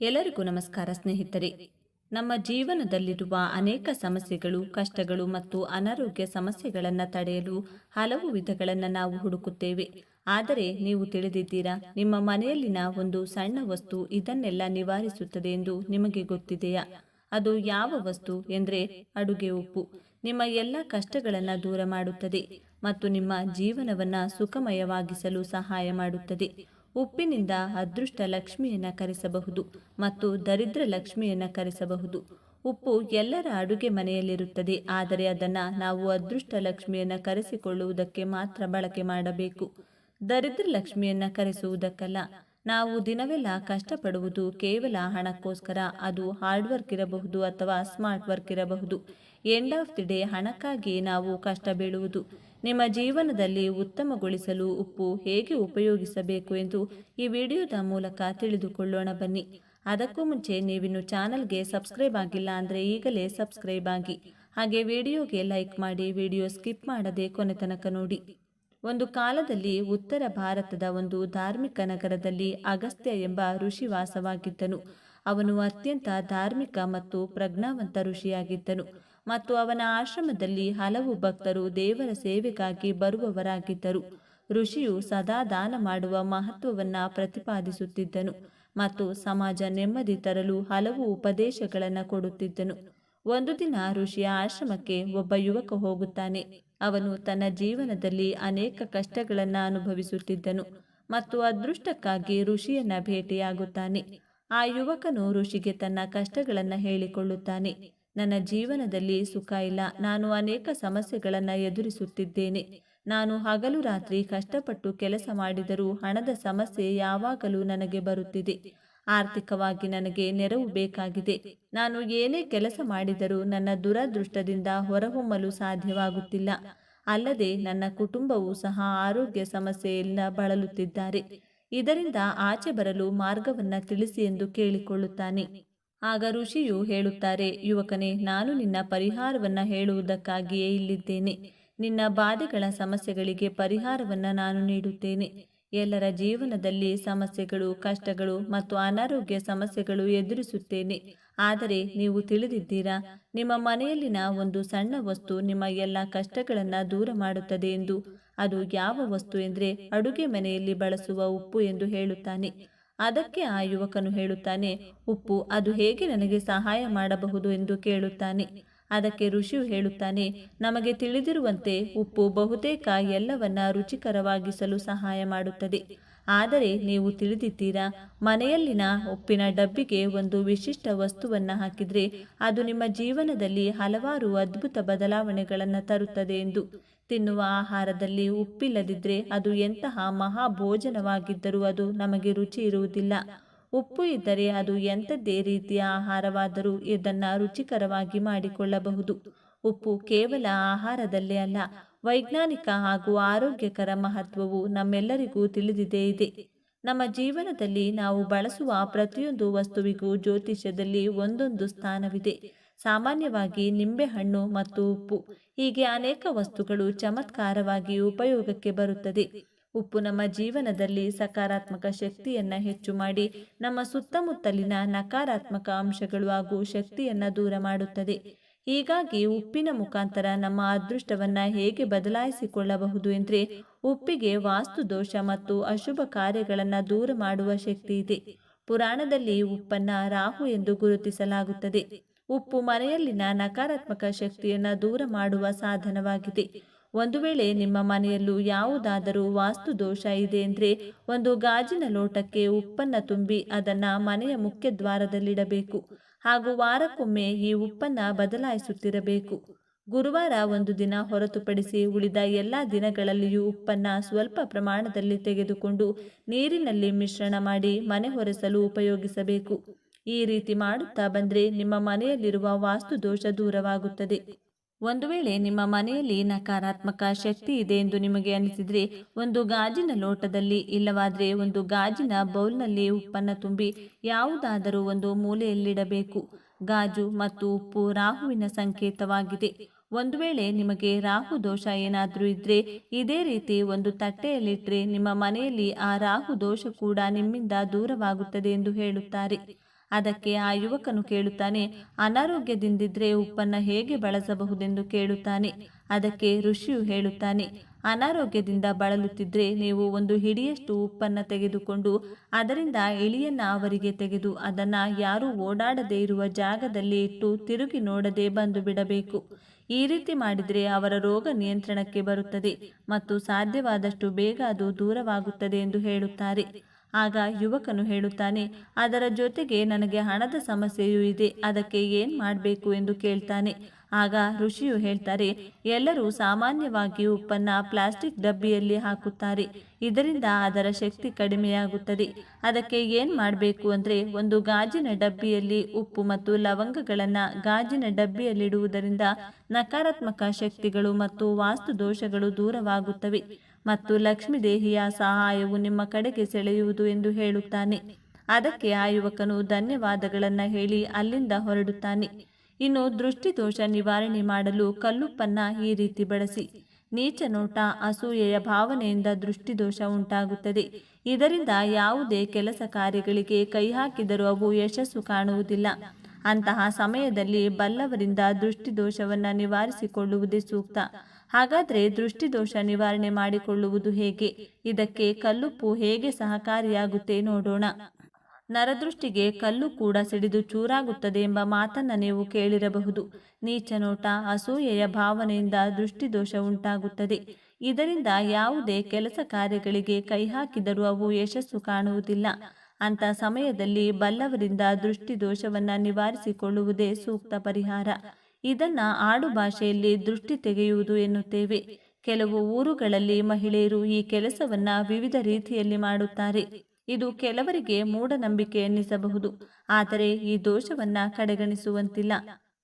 ಎಲ್ಲರಿಗೂ ನಮಸ್ಕಾರ ಸ್ನೇಹಿತರೆ. ನಮ್ಮ ಜೀವನದಲ್ಲಿರುವ ಅನೇಕ ಸಮಸ್ಯೆಗಳು, ಕಷ್ಟಗಳು ಮತ್ತು ಅನಾರೋಗ್ಯ ಸಮಸ್ಯೆಗಳನ್ನು ತಡೆಯಲು ಹಲವು ವಿಧಗಳನ್ನು ನಾವು ಹುಡುಕುತ್ತೇವೆ. ಆದರೆ ನೀವು ತಿಳಿದಿದ್ದೀರಾ, ನಿಮ್ಮ ಮನೆಯಲ್ಲಿನ ಒಂದು ಸಣ್ಣ ವಸ್ತು ಇದನ್ನೆಲ್ಲ ನಿವಾರಿಸುತ್ತದೆ ಎಂದು ನಿಮಗೆ ಗೊತ್ತಿದೆಯಾ? ಅದು ಯಾವ ವಸ್ತು ಎಂದರೆ ಅಡುಗೆ ಉಪ್ಪು. ನಿಮ್ಮ ಎಲ್ಲ ಕಷ್ಟಗಳನ್ನು ದೂರ ಮಾಡುತ್ತದೆ ಮತ್ತು ನಿಮ್ಮ ಜೀವನವನ್ನು ಸುಖಮಯವಾಗಿಸಲು ಸಹಾಯ ಮಾಡುತ್ತದೆ. ಉಪ್ಪಿನಿಂದ ಅದೃಷ್ಟ ಲಕ್ಷ್ಮಿಯನ್ನು ಕರೆಸಬಹುದು ಮತ್ತು ದರಿದ್ರ ಲಕ್ಷ್ಮಿಯನ್ನು ಕರೆಸಬಹುದು. ಉಪ್ಪು ಎಲ್ಲರ ಅಡುಗೆ ಮನೆಯಲ್ಲಿರುತ್ತದೆ, ಆದರೆ ಅದನ್ನು ನಾವು ಅದೃಷ್ಟ ಲಕ್ಷ್ಮಿಯನ್ನು ಕರೆಸಿಕೊಳ್ಳುವುದಕ್ಕೆ ಮಾತ್ರ ಬಳಕೆ ಮಾಡಬೇಕು. ದರಿದ್ರ ಲಕ್ಷ್ಮಿಯನ್ನು ಕರೆಸುವುದಕ್ಕಲ್ಲ ನಾವು ದಿನವೆಲ್ಲ ಕಷ್ಟಪಡುವುದು ಕೇವಲ ಹಣಕ್ಕೋಸ್ಕರ, ಅದು ಹಾರ್ಡ್ ವರ್ಕ್ ಇರಬಹುದು ಅಥವಾ ಸ್ಮಾರ್ಟ್ ವರ್ಕ್ ಇರಬಹುದು. ಎಂಡ್ ಆಫ್ ದಿ ಡೇ ಹಣಕ್ಕಾಗಿ ನಾವು ಕಷ್ಟ ಬೀಳುವುದು. ನಿಮ್ಮ ಜೀವನದಲ್ಲಿ ಉತ್ತಮಗೊಳಿಸಲು ಉಪ್ಪು ಹೇಗೆ ಉಪಯೋಗಿಸಬೇಕು ಎಂದು ಈ ವಿಡಿಯೋದ ಮೂಲಕ ತಿಳಿದುಕೊಳ್ಳೋಣ ಬನ್ನಿ. ಅದಕ್ಕೂ ಮುಂಚೆ ನೀವಿನ್ನು ಚಾನಲ್ಗೆ ಸಬ್ಸ್ಕ್ರೈಬ್ ಆಗಿಲ್ಲ ಅಂದರೆ ಈಗಲೇ ಸಬ್ಸ್ಕ್ರೈಬ್ ಆಗಿ. ಹಾಗೆ ವಿಡಿಯೋಗೆ ಲೈಕ್ ಮಾಡಿ ವಿಡಿಯೋ ಸ್ಕಿಪ್ ಮಾಡದೆ ಕೊನೆ ತನಕ ನೋಡಿ. ಒಂದು ಕಾಲದಲ್ಲಿ ಉತ್ತರ ಭಾರತದ ಒಂದು ಧಾರ್ಮಿಕ ನಗರದಲ್ಲಿ ಅಗಸ್ತ್ಯ ಎಂಬ ಋಷಿ ವಾಸವಾಗಿದ್ದನು. ಅವನು ಅತ್ಯಂತ ಧಾರ್ಮಿಕ ಮತ್ತು ಪ್ರಜ್ಞಾವಂತ ಋಷಿಯಾಗಿದ್ದನು ಮತ್ತು ಅವನ ಆಶ್ರಮದಲ್ಲಿ ಹಲವು ಭಕ್ತರು ದೇವರ ಸೇವೆಗಾಗಿ ಬರುವವರಾಗಿದ್ದರು. ಋಷಿಯು ಸದಾ ದಾನ ಮಾಡುವ ಮಹತ್ವವನ್ನು ಪ್ರತಿಪಾದಿಸುತ್ತಿದ್ದನು ಮತ್ತು ಸಮಾಜ ನೆಮ್ಮದಿ ತರಲು ಹಲವು ಉಪದೇಶಗಳನ್ನು ಕೊಡುತ್ತಿದ್ದನು. ಒಂದು ದಿನ ಋಷಿಯ ಆಶ್ರಮಕ್ಕೆ ಒಬ್ಬ ಯುವಕ ಹೋಗುತ್ತಾನೆ. ಅವನು ತನ್ನ ಜೀವನದಲ್ಲಿ ಅನೇಕ ಕಷ್ಟಗಳನ್ನು ಅನುಭವಿಸುತ್ತಿದ್ದನು ಮತ್ತು ಅದೃಷ್ಟಕ್ಕಾಗಿ ಋಷಿಯನ್ನ ಭೇಟಿಯಾಗುತ್ತಾನೆ. ಆ ಯುವಕನು ಋಷಿಗೆ ತನ್ನ ಕಷ್ಟಗಳನ್ನು ಹೇಳಿಕೊಳ್ಳುತ್ತಾನೆ. ನನ್ನ ಜೀವನದಲ್ಲಿ ಸುಖ ಇಲ್ಲ. ನಾನು ಅನೇಕ ಸಮಸ್ಯೆಗಳನ್ನು ಎದುರಿಸುತ್ತಿದ್ದೇನೆ. ನಾನು ಹಗಲು ರಾತ್ರಿ ಕಷ್ಟಪಟ್ಟು ಕೆಲಸ ಮಾಡಿದರೂ ಹಣದ ಸಮಸ್ಯೆ ಯಾವಾಗಲೂ ನನಗೆ ಬರುತ್ತಿದೆ. ಆರ್ಥಿಕವಾಗಿ ನನಗೆ ನೆರವು ಬೇಕಾಗಿದೆ. ನಾನು ಏನೇ ಕೆಲಸ ಮಾಡಿದರೂ ನನ್ನ ದುರದೃಷ್ಟದಿಂದ ಹೊರಹೊಮ್ಮಲು ಸಾಧ್ಯವಾಗುತ್ತಿಲ್ಲ. ಅಲ್ಲದೆ ನನ್ನ ಕುಟುಂಬವೂ ಸಹ ಆರೋಗ್ಯ ಸಮಸ್ಯೆಯಿಂದ ಬಳಲುತ್ತಿದ್ದಾರೆ. ಇದರಿಂದ ಆಚೆ ಬರಲು ಮಾರ್ಗವನ್ನ ತಿಳಿಸಿ ಎಂದು ಕೇಳಿಕೊಳ್ಳುತ್ತಾನೆ. ಆಗ ಋಷಿಯು ಹೇಳುತ್ತಾರೆ, ಯುವಕನೇ, ನಾನು ನಿನ್ನ ಪರಿಹಾರವನ್ನ ಹೇಳುವುದಕ್ಕಾಗಿಯೇ ಇಲ್ಲಿದ್ದೇನೆ. ನಿನ್ನ ಬಾಧೆಗಳ ಸಮಸ್ಯೆಗಳಿಗೆ ಪರಿಹಾರವನ್ನ ನಾನು ನೀಡುತ್ತೇನೆ. ಎಲ್ಲರ ಜೀವನದಲ್ಲಿ ಸಮಸ್ಯೆಗಳು, ಕಷ್ಟಗಳು ಮತ್ತು ಅನಾರೋಗ್ಯ ಸಮಸ್ಯೆಗಳು ಎದುರಿಸುತ್ತೇನೆ. ಆದರೆ ನೀವು ತಿಳಿದಿದ್ದೀರಾ? ನಿಮ್ಮ ಮನೆಯಲ್ಲಿನ ಒಂದು ಸಣ್ಣ ವಸ್ತು ನಿಮ್ಮ ಎಲ್ಲ ಕಷ್ಟಗಳನ್ನು ದೂರ ಮಾಡುತ್ತದೆ ಎಂದು. ಅದು ಯಾವ ವಸ್ತು ಎಂದರೆ ಅಡುಗೆ ಮನೆಯಲ್ಲಿ ಬಳಸುವ ಉಪ್ಪು ಎಂದು ಹೇಳುತ್ತಾನೆ. ಅದಕ್ಕೆ ಆ ಯುವಕನು ಹೇಳುತ್ತಾನೆ, ಉಪ್ಪು, ಅದು ಹೇಗೆ ನನಗೆ ಸಹಾಯ ಮಾಡಬಹುದು? ಎಂದು ಕೇಳುತ್ತಾನೆ. ಅದಕ್ಕೆ ಋಷಿಯು ಹೇಳುತ್ತಾನೆ, ನಮಗೆ ತಿಳಿದಿರುವಂತೆ ಉಪ್ಪು ಬಹುತೇಕ ಎಲ್ಲವನ್ನ ರುಚಿಕರವಾಗಿಸಲು ಸಹಾಯ ಮಾಡುತ್ತದೆ. ಆದರೆ ನೀವು ತಿಳಿದಿದ್ದೀರಾ, ಮನೆಯಲ್ಲಿನ ಉಪ್ಪಿನ ಡಬ್ಬಿಗೆ ಒಂದು ವಿಶಿಷ್ಟ ವಸ್ತುವನ್ನ ಹಾಕಿದ್ರೆ ಅದು ನಿಮ್ಮ ಜೀವನದಲ್ಲಿ ಹಲವಾರು ಅದ್ಭುತ ಬದಲಾವಣೆಗಳನ್ನು ತರುತ್ತದೆ ಎಂದು. ತಿನ್ನುವ ಆಹಾರದಲ್ಲಿ ಉಪ್ಪಿಲ್ಲದಿದ್ದರೆ ಅದು ಎಂತಹ ಮಹಾಭೋಜನವಾಗಿದ್ದರೂ ಅದು ನಮಗೆ ರುಚಿ ಇರುವುದಿಲ್ಲ. ಉಪ್ಪು ಇದ್ದರೆ ಅದು ಎಂಥದ್ದೇ ರೀತಿಯ ಆಹಾರವಾದರೂ ಇದನ್ನು ರುಚಿಕರವಾಗಿ ಮಾಡಿಕೊಳ್ಳಬಹುದು. ಉಪ್ಪು ಕೇವಲ ಆಹಾರದಲ್ಲೇ ಅಲ್ಲ, ವೈಜ್ಞಾನಿಕ ಹಾಗೂ ಆರೋಗ್ಯಕರ ಮಹತ್ವವು ನಮ್ಮೆಲ್ಲರಿಗೂ ತಿಳಿದಿದೆ ಇದೆ. ನಮ್ಮ ಜೀವನದಲ್ಲಿ ನಾವು ಬಳಸುವ ಪ್ರತಿಯೊಂದು ವಸ್ತುವಿಗೂ ಜ್ಯೋತಿಷ್ಯದಲ್ಲಿ ಒಂದೊಂದು ಸ್ಥಾನವಿದೆ. ಸಾಮಾನ್ಯವಾಗಿ ನಿಂಬೆಹಣ್ಣು ಮತ್ತು ಉಪ್ಪು ಹೀಗೆ ಅನೇಕ ವಸ್ತುಗಳು ಚಮತ್ಕಾರವಾಗಿ ಉಪಯೋಗಕ್ಕೆ ಬರುತ್ತದೆ. ಉಪ್ಪು ನಮ್ಮ ಜೀವನದಲ್ಲಿ ಸಕಾರಾತ್ಮಕ ಶಕ್ತಿಯನ್ನು ಹೆಚ್ಚು ಮಾಡಿ, ನಮ್ಮ ಸುತ್ತಮುತ್ತಲಿನ ನಕಾರಾತ್ಮಕ ಅಂಶಗಳು ಹಾಗೂ ಶಕ್ತಿಯನ್ನು ದೂರ ಮಾಡುತ್ತದೆ. ಹೀಗಾಗಿ ಉಪ್ಪಿನ ಮುಖಾಂತರ ನಮ್ಮ ಅದೃಷ್ಟವನ್ನ ಹೇಗೆ ಬದಲಾಯಿಸಿಕೊಳ್ಳಬಹುದು ಎಂದರೆ, ಉಪ್ಪಿಗೆ ವಾಸ್ತು ದೋಷ ಮತ್ತು ಅಶುಭ ಕಾರ್ಯಗಳನ್ನು ದೂರ ಮಾಡುವ ಶಕ್ತಿ ಇದೆ. ಪುರಾಣದಲ್ಲಿ ಉಪ್ಪನ್ನ ರಾಹು ಎಂದು ಗುರುತಿಸಲಾಗುತ್ತದೆ. ಉಪ್ಪು ಮನೆಯಲ್ಲಿನ ನಕಾರಾತ್ಮಕ ಶಕ್ತಿಯನ್ನು ದೂರ ಮಾಡುವ ಸಾಧನವಾಗಿದೆ. ಒಂದು ವೇಳೆ ನಿಮ್ಮ ಮನೆಯಲ್ಲೂ ಯಾವುದಾದರೂ ವಾಸ್ತು ದೋಷ ಇದೆ ಅಂದರೆ ಒಂದು ಗಾಜಿನ ಲೋಟಕ್ಕೆ ಉಪ್ಪನ್ನು ತುಂಬಿ ಅದನ್ನು ಮನೆಯ ಮುಖ್ಯ ದ್ವಾರದಲ್ಲಿಡಬೇಕು. ಹಾಗೂ ವಾರಕ್ಕೊಮ್ಮೆ ಈ ಉಪ್ಪನ್ನು ಬದಲಾಯಿಸುತ್ತಿರಬೇಕು. ಗುರುವಾರ ಒಂದು ದಿನ ಹೊರತುಪಡಿಸಿ ಉಳಿದ ಎಲ್ಲ ದಿನಗಳಲ್ಲಿಯೂ ಉಪ್ಪನ್ನು ಸ್ವಲ್ಪ ಪ್ರಮಾಣದಲ್ಲಿ ತೆಗೆದುಕೊಂಡು ನೀರಿನಲ್ಲಿ ಮಿಶ್ರಣ ಮಾಡಿ ಮನೆ ಹೊರೆಸಲು ಉಪಯೋಗಿಸಬೇಕು. ಈ ರೀತಿ ಮಾಡುತ್ತಾ ಬಂದರೆ ನಿಮ್ಮ ಮನೆಯಲ್ಲಿರುವ ವಾಸ್ತು ದೋಷ ದೂರವಾಗುತ್ತದೆ. ಒಂದು ವೇಳೆ ನಿಮ್ಮ ಮನೆಯಲ್ಲಿ ನಕಾರಾತ್ಮಕ ಶಕ್ತಿ ಇದೆ ಎಂದು ನಿಮಗೆ ಅನಿಸಿದರೆ ಒಂದು ಗಾಜಿನ ಲೋಟದಲ್ಲಿ ಇಲ್ಲವಾದರೆ ಒಂದು ಗಾಜಿನ ಬೌಲ್ನಲ್ಲಿ ಉಪ್ಪನ್ನು ತುಂಬಿ ಯಾವುದಾದರೂ ಒಂದು ಮೂಲೆಯಲ್ಲಿಡಬೇಕು. ಗಾಜು ಮತ್ತು ಉಪ್ಪು ರಾಹುವಿನ ಸಂಕೇತವಾಗಿದೆ. ಒಂದು ವೇಳೆ ನಿಮಗೆ ರಾಹು ದೋಷ ಏನಾದರೂ ಇದ್ದರೆ ಇದೇ ರೀತಿ ಒಂದು ತಟ್ಟೆಯಲ್ಲಿಟ್ಟರೆ ನಿಮ್ಮ ಮನೆಯಲ್ಲಿ ಆ ರಾಹು ದೋಷ ಕೂಡ ನಿಮ್ಮಿಂದ ದೂರವಾಗುತ್ತದೆ ಎಂದು ಹೇಳುತ್ತಾರೆ. ಅದಕ್ಕೆ ಆ ಯುವಕನು ಕೇಳುತ್ತಾನೆ, ಅನಾರೋಗ್ಯದಿಂದಿದ್ರೆ ಉಪ್ಪನ್ನ ಹೇಗೆ ಬಳಸಬಹುದೆಂದು ಕೇಳುತ್ತಾನೆ. ಅದಕ್ಕೆ ಋಷಿಯು ಹೇಳುತ್ತಾನೆ, ಅನಾರೋಗ್ಯದಿಂದ ಬಳಲುತ್ತಿದ್ರೆ ನೀವು ಒಂದು ಹಿಡಿಯಷ್ಟು ಉಪ್ಪನ್ನ ತೆಗೆದುಕೊಂಡು ಅದರಿಂದ ಇಳಿಯನ್ನ ಅವರಿಗೆ ತೆಗೆದು ಅದನ್ನ ಯಾರೂ ಓಡಾಡದೇ ಇರುವ ಜಾಗದಲ್ಲಿ ಇಟ್ಟು ತಿರುಗಿ ನೋಡದೆ ಬಂದು ಬಿಡಬೇಕು. ಈ ರೀತಿ ಮಾಡಿದರೆ ಅವರ ರೋಗ ನಿಯಂತ್ರಣಕ್ಕೆ ಬರುತ್ತದೆ ಮತ್ತು ಸಾಧ್ಯವಾದಷ್ಟು ಬೇಗ ಅದು ದೂರವಾಗುತ್ತದೆ ಎಂದು ಹೇಳುತ್ತಾರೆ. ಆಗ ಯುವಕನು ಹೇಳುತ್ತಾನೆ, ಅದರ ಜೊತೆಗೆ ನನಗೆ ಹಣದ ಸಮಸ್ಯೆಯೂ ಇದೆ, ಅದಕ್ಕೆ ಏನ್ ಮಾಡಬೇಕು ಎಂದು ಕೇಳ್ತಾನೆ. ಆಗ ಋಷಿಯು ಹೇಳ್ತಾರೆ, ಎಲ್ಲರೂ ಸಾಮಾನ್ಯವಾಗಿ ಉಪ್ಪನ್ನ ಪ್ಲಾಸ್ಟಿಕ್ ಡಬ್ಬಿಯಲ್ಲಿ ಹಾಕುತ್ತಾರೆ, ಇದರಿಂದ ಅದರ ಶಕ್ತಿ ಕಡಿಮೆಯಾಗುತ್ತದೆ. ಅದಕ್ಕೆ ಏನ್ ಮಾಡಬೇಕು ಅಂದ್ರೆ, ಒಂದು ಗಾಜಿನ ಡಬ್ಬಿಯಲ್ಲಿ ಉಪ್ಪು ಮತ್ತು ಲವಂಗಗಳನ್ನ ಗಾಜಿನ ಡಬ್ಬಿಯಲ್ಲಿಡುವುದರಿಂದ ನಕಾರಾತ್ಮಕ ಶಕ್ತಿಗಳು ಮತ್ತು ವಾಸ್ತು ದೋಷಗಳು ದೂರವಾಗುತ್ತವೆ. ಮತ್ತು ಲಕ್ಷ್ಮೀದೇಹಿಯ ಸಹಾಯವು ನಿಮ್ಮ ಕಡೆಗೆ ಸೆಳೆಯುವುದು ಎಂದು ಹೇಳುತ್ತಾನೆ. ಅದಕ್ಕೆ ಆ ಯುವಕನು ಧನ್ಯವಾದಗಳನ್ನ ಹೇಳಿ ಅಲ್ಲಿಂದ ಹೊರಡುತ್ತಾನೆ. ಇನ್ನು ದೃಷ್ಟಿದೋಷ ನಿವಾರಣೆ ಮಾಡಲು ಕಲ್ಲುಪ್ಪನ್ನ ಈ ರೀತಿ ಬಳಸಿ. ನೀಚ ನೋಟ ಅಸೂಯೆಯ ಭಾವನೆಯಿಂದ ದೃಷ್ಟಿದೋಷ ಉಂಟಾಗುತ್ತದೆ. ಇದರಿಂದ ಯಾವುದೇ ಕೆಲಸ ಕಾರ್ಯಗಳಿಗೆ ಕೈ ಹಾಕಿದರೂ ಅವು ಯಶಸ್ಸು ಕಾಣುವುದಿಲ್ಲ. ಅಂತಹ ಸಮಯದಲ್ಲಿ ಬಲ್ಲವರಿಂದ ದೃಷ್ಟಿದೋಷವನ್ನು ನಿವಾರಿಸಿಕೊಳ್ಳುವುದೇ ಸೂಕ್ತ. ಹಾಗಾದ್ರೆ ದೃಷ್ಟಿದೋಷ ನಿವಾರಣೆ ಮಾಡಿಕೊಳ್ಳುವುದು ಹೇಗೆ? ಇದಕ್ಕೆ ಕಲ್ಲುಪ್ಪು ಹೇಗೆ ಸಹಕಾರಿಯಾಗುತ್ತೆ ನೋಡೋಣ. ನರದೃಷ್ಟಿಗೆ ಕಲ್ಲು ಕೂಡ ಸಿಡಿದು ಚೂರಾಗುತ್ತದೆ ಎಂಬ ಮಾತನ್ನು ನೀವು ಕೇಳಿರಬಹುದು. ನೀಚ ನೋಟ ಅಸೂಯೆಯ ಭಾವನೆಯಿಂದ ದೃಷ್ಟಿದೋಷ ಉಂಟಾಗುತ್ತದೆ. ಇದರಿಂದ ಯಾವುದೇ ಕೆಲಸ ಕಾರ್ಯಗಳಿಗೆ ಕೈ ಹಾಕಿದರೂ ಅವು ಯಶಸ್ಸು ಕಾಣುವುದಿಲ್ಲ. ಅಂತ ಸಮಯದಲ್ಲಿ ಬಲ್ಲವರಿಂದ ದೃಷ್ಟಿದೋಷವನ್ನು ನಿವಾರಿಸಿಕೊಳ್ಳುವುದೇ ಸೂಕ್ತ ಪರಿಹಾರ. ಇದನ್ನ ಆಡು ಭಾಷೆಯಲ್ಲಿ ದೃಷ್ಟಿ ತೆಗೆಯುವುದು ಎನ್ನುತ್ತೇವೆ. ಕೆಲವು ಊರುಗಳಲ್ಲಿ ಮಹಿಳೆಯರು ಈ ಕೆಲಸವನ್ನ ವಿವಿಧ ರೀತಿಯಲ್ಲಿ ಮಾಡುತ್ತಾರೆ. ಇದು ಕೆಲವರಿಗೆ ಮೂಢನಂಬಿಕೆ ಎನ್ನಿಸಬಹುದು. ಆದರೆ ಈ ದೋಷವನ್ನ ಕಡೆಗಣಿಸುವಂತಿಲ್ಲ.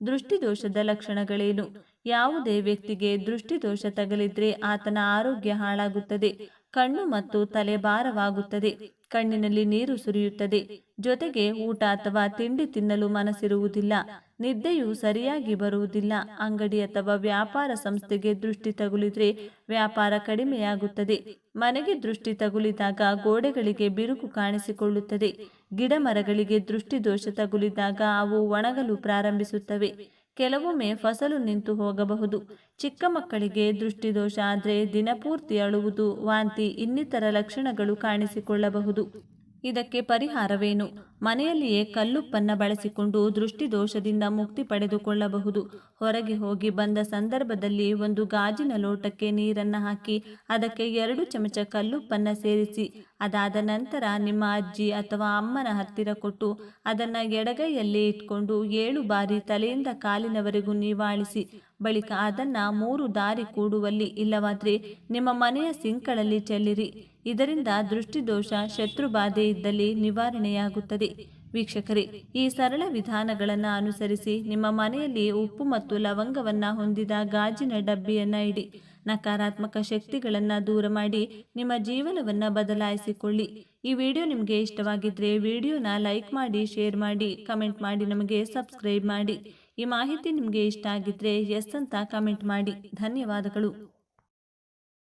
ದೃಷ್ಟಿದೋಷದ ಲಕ್ಷಣಗಳೇನು? ಯಾವುದೇ ವ್ಯಕ್ತಿಗೆ ದೃಷ್ಟಿದೋಷ ತಗಲಿದ್ರೆ ಆತನ ಆರೋಗ್ಯ ಹಾಳಾಗುತ್ತದೆ. ಕಣ್ಣು ಮತ್ತು ತಲೆ ಭಾರವಾಗುತ್ತದೆ. ಕಣ್ಣಿನಲ್ಲಿ ನೀರು ಸುರಿಯುತ್ತದೆ. ಜೊತೆಗೆ ಊಟ ಅಥವಾ ತಿಂಡಿ ತಿನ್ನಲು ಮನಸ್ಸಿರುವುದಿಲ್ಲ. ನಿದ್ದೆಯು ಸರಿಯಾಗಿ ಬರುವುದಿಲ್ಲ. ಅಂಗಡಿ ಅಥವಾ ವ್ಯಾಪಾರ ಸಂಸ್ಥೆಗೆ ದೃಷ್ಟಿ ತಗುಲಿದ್ರೆ ವ್ಯಾಪಾರ ಕಡಿಮೆಯಾಗುತ್ತದೆ. ಮನೆಗೆ ದೃಷ್ಟಿ ತಗುಲಿದಾಗ ಗೋಡೆಗಳಿಗೆ ಬಿರುಕು ಕಾಣಿಸಿಕೊಳ್ಳುತ್ತದೆ. ಗಿಡ ಮರಗಳಿಗೆ ದೃಷ್ಟಿದೋಷ ತಗುಲಿದಾಗ ಅವು ಒಣಗಲು ಪ್ರಾರಂಭಿಸುತ್ತವೆ. ಕೆಲವೊಮ್ಮೆ ಫಸಲು ನಿಂತು ಹೋಗಬಹುದು. ಚಿಕ್ಕ ಮಕ್ಕಳಿಗೆ ದೃಷ್ಟಿದೋಷ ಆದರೆ ದಿನಪೂರ್ತಿ ಅಳುವುದು ವಾಂತಿ ಇನ್ನಿತರ ಲಕ್ಷಣಗಳು ಕಾಣಿಸಿಕೊಳ್ಳಬಹುದು. ಇದಕ್ಕೆ ಪರಿಹಾರವೇನು? ಮನೆಯಲ್ಲಿಯೇ ಕಲ್ಲುಪ್ಪನ್ನ ಬಳಸಿಕೊಂಡು ದೃಷ್ಟಿದೋಷದಿಂದ ಮುಕ್ತಿ ಪಡೆದುಕೊಳ್ಳಬಹುದು. ಹೊರಗೆ ಹೋಗಿ ಬಂದ ಸಂದರ್ಭದಲ್ಲಿ ಒಂದು ಗಾಜಿನ ಲೋಟಕ್ಕೆ ನೀರನ್ನು ಹಾಕಿ, ಅದಕ್ಕೆ ಎರಡು ಚಮಚ ಕಲ್ಲುಪ್ಪನ್ನ ಸೇರಿಸಿ, ಅದಾದ ನಂತರ ನಿಮ್ಮ ಅಜ್ಜಿ ಅಥವಾ ಅಮ್ಮನ ಹತ್ತಿರ ಕೊಟ್ಟು, ಅದನ್ನು ಎಡಗೈಯಲ್ಲಿ ಇಟ್ಕೊಂಡು ಏಳು ಬಾರಿ ತಲೆಯಿಂದ ಕಾಲಿನವರೆಗೂ ನಿವಾಳಿಸಿ ಬಳಿಕ ಅದನ್ನ ಮೂರು ದಾರಿ ಕೂಡುವಲ್ಲಿ ಇಲ್ಲವಾದ್ರೆ ನಿಮ್ಮ ಮನೆಯ ಸಿಂಕ್ಗಳಲ್ಲಿ ಚೆಲ್ಲಿರಿ. ಇದರಿಂದ ದೃಷ್ಟಿದೋಷ ಶತ್ರುಬಾಧೆ ಇದ್ದಲ್ಲಿ ನಿವಾರಣೆಯಾಗುತ್ತದೆ. ವೀಕ್ಷಕರೇ, ಈ ಸರಳ ವಿಧಾನಗಳನ್ನು ಅನುಸರಿಸಿ ನಿಮ್ಮ ಮನೆಯಲ್ಲಿ ಉಪ್ಪು ಮತ್ತು ಲವಂಗವನ್ನು ಹೊಂದಿದ ಗಾಜಿನ ಡಬ್ಬಿಯನ್ನು ಇಡಿ. ನಕಾರಾತ್ಮಕ ಶಕ್ತಿಗಳನ್ನು ದೂರ ಮಾಡಿ ನಿಮ್ಮ ಜೀವನವನ್ನು ಬದಲಾಯಿಸಿಕೊಳ್ಳಿ. ಈ ವಿಡಿಯೋ ನಿಮಗೆ ಇಷ್ಟವಾಗಿದ್ದರೆ ವಿಡಿಯೋನ ಲೈಕ್ ಮಾಡಿ, ಶೇರ್ ಮಾಡಿ, ಕಮೆಂಟ್ ಮಾಡಿ, ನಮಗೆ ಸಬ್ಸ್ಕ್ರೈಬ್ ಮಾಡಿ. ಈ ಮಾಹಿತಿ ನಿಮಗೆ ಇಷ್ಟ ಆಗಿದ್ರೆ ಎಸ್ ಅಂತ ಕಮೆಂಟ್ ಮಾಡಿ. ಧನ್ಯವಾದಗಳು.